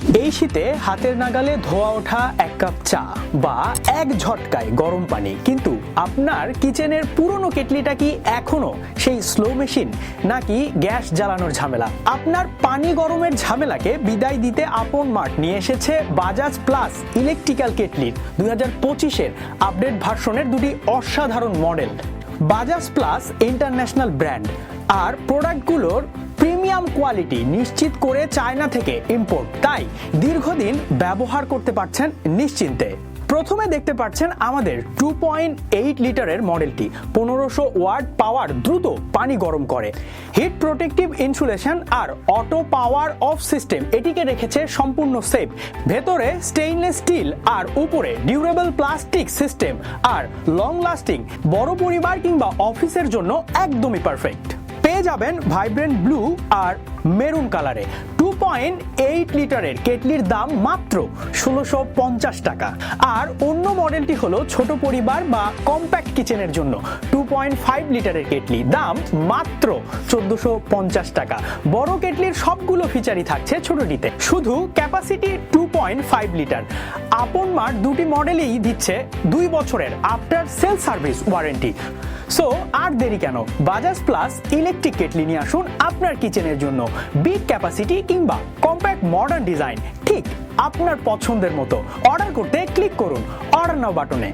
এই শীতে হাতের নাগালে ধোয়া ওঠা এক কাপ চা বা এক ঝটকায় গরম পানি। কিন্তু আপনার কিচেনের পুরনো কেটলিটা কি এখনও সেই স্লো মেশিন নাকি গ্যাস জ্বালানোর ঝামেলা? আপনার পানি গরমের ঝামেলাকে বিদায় দিতে আপন মার্ট নিয়ে এসেছে বাজাজ প্লাস ইলেকট্রিক্যাল কেটলির দুই হাজার পঁচিশের আপডেট ভার্সনের দুটি অসাধারণ model. Bajaj plus international brand. আর প্রোডাক্টগুলোর প্রিমিয়াম কোয়ালিটি নিশ্চিত করে চায়না থেকে ইম্পোর্ট তাই দীর্ঘদিন ব্যবহার করতে পারছেন নিশ্চিন্তে। প্রথমে দেখতে পাচ্ছেন আমাদের টু পয়েন্ট এইট লিটারের মডেলটি। পনেরোশো ওয়াট পাওয়ার দ্রুত পানি গরম করে। হিট প্রোটেক্টিভ ইনসুলেশন আর অটো পাওয়ার অফ সিস্টেম এটিকে রেখেছে সম্পূর্ণ সেফ ভেতরে স্টেইনলেস স্টিল আর উপরে ডিউরেবল প্লাস্টিক সিস্টেম আর লং লাস্টিং বড় পরিবার কিংবা অফিসের জন্য একদমই পারফেক্ট পেয়ে যাবেন ভাইব্রেন্ট ব্লু আর মেরুন কালারে। টু পয়েন্ট এইট লিটারের কেটলির দাম মাত্র ষোলোশো পঞ্চাশ টাকা। আর অন্য মডেলটি হলো ছোট পরিবার বা কম্প্যাক্ট কিচেনের জন্য টু পয়েন্ট ফাইভ লিটারের কেটলি। দাম মাত্র চোদ্দশো পঞ্চাশ টাকা। বড় কেটলির সবগুলো ফিচারই থাকছে ছোটটিতে। শুধু capacity two point five litre. Apon mart দুটি মডেলই দিচ্ছে দুই বছরের after sale service warranty so আর দেরি কেন? বাজাজ প্লাস ইলেকট্রিক কেটলি নিয়ে আসুন আপনার কিচেনের জন্য। বিগ ক্যাপাসিটি কিংবা কম্প্যাক্ট মডার্ন ডিজাইন ঠিক আপনার পছন্দের মতো। অর্ডার করতে ক্লিক করুন। অর্ডার নাও বাটনে